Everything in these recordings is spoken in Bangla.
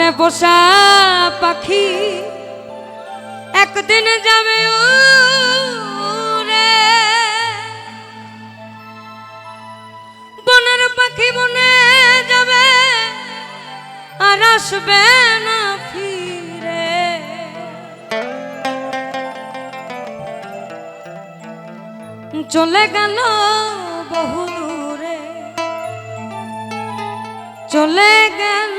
ঘরে পোষা পাখি একদিন যাবে উড়ে। বনের পাখি বনে যাবে আর আসবে না ফিরে। চলে গেল বহু দূরে চলে গেল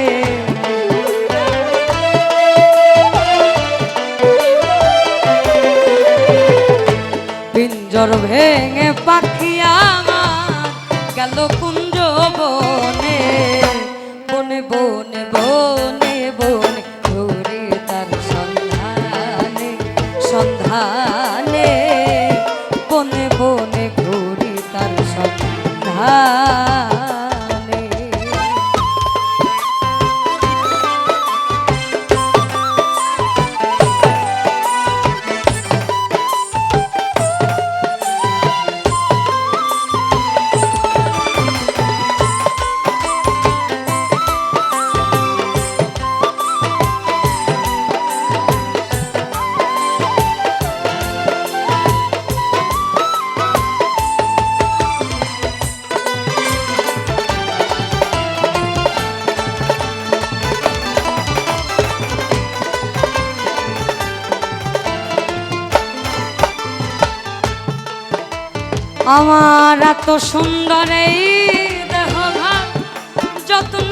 ভেঙে পাখি আমার গেল কুঞ্জ বনে। আমার এত সুন্দর এই দেহ যত্ন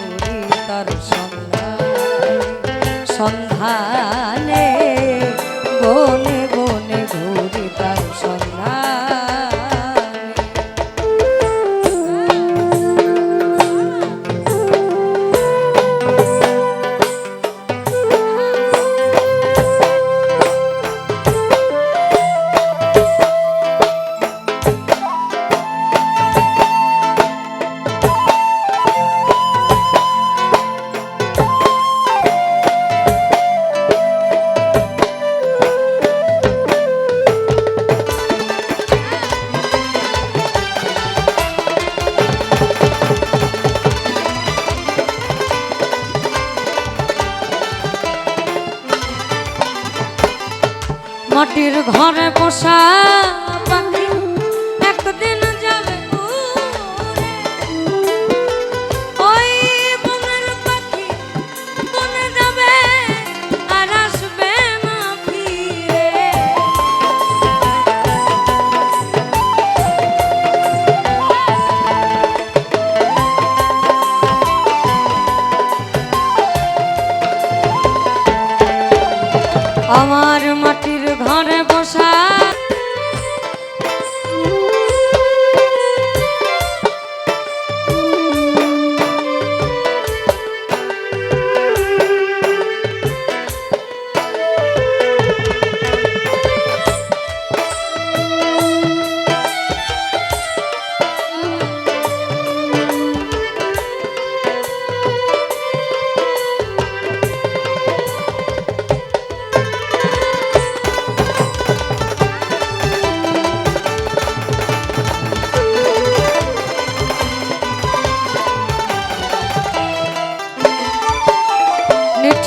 তার সন্ধানে সন্ধানে বনে মাটির ঘরে বসা পাখি একদিন যাবে ওই বনের পাখি বনে যাবে আর আসবে না আমার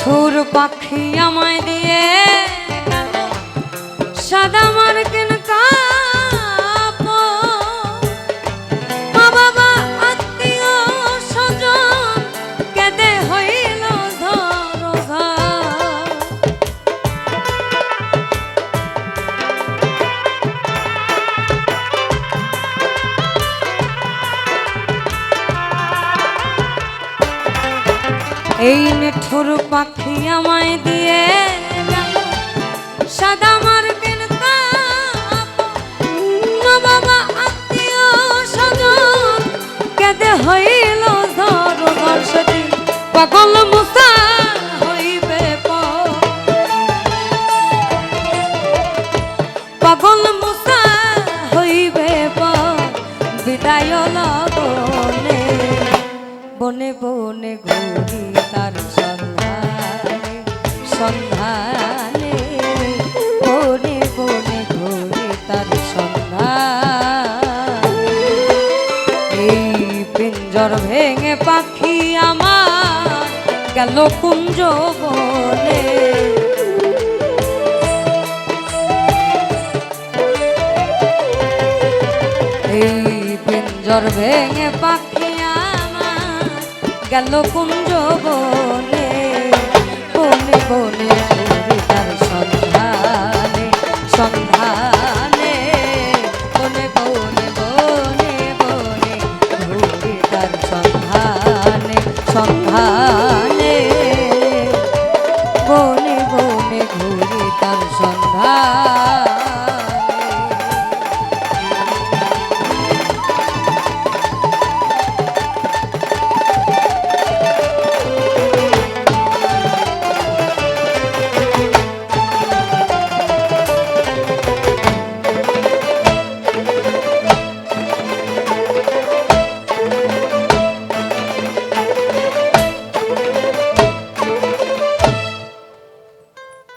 সুর পাখি আমায় দিয়ে সাদা বাবুর পাখি আমায় দিয়ে সাদা মার্কের বাবা, আত্মীয় স্বজন, কেঁদে হইল ধর বর্ষটি পাগল মুসা হইবে পাগল মুসা হইবে বিদায় লগনে বনে বনে ঘুরি তার সন্ধানে সন্ধানে। বনে বনে ঘুরি তার এই পিঞ্জর ভেঙে পাখি আমার গেল কুঞ্জ বনে। এই পিঞ্জর ভেঙে পাখি গেল কুঞ্জ বনে বনে বনে তার সন্ধানে সন্ধানে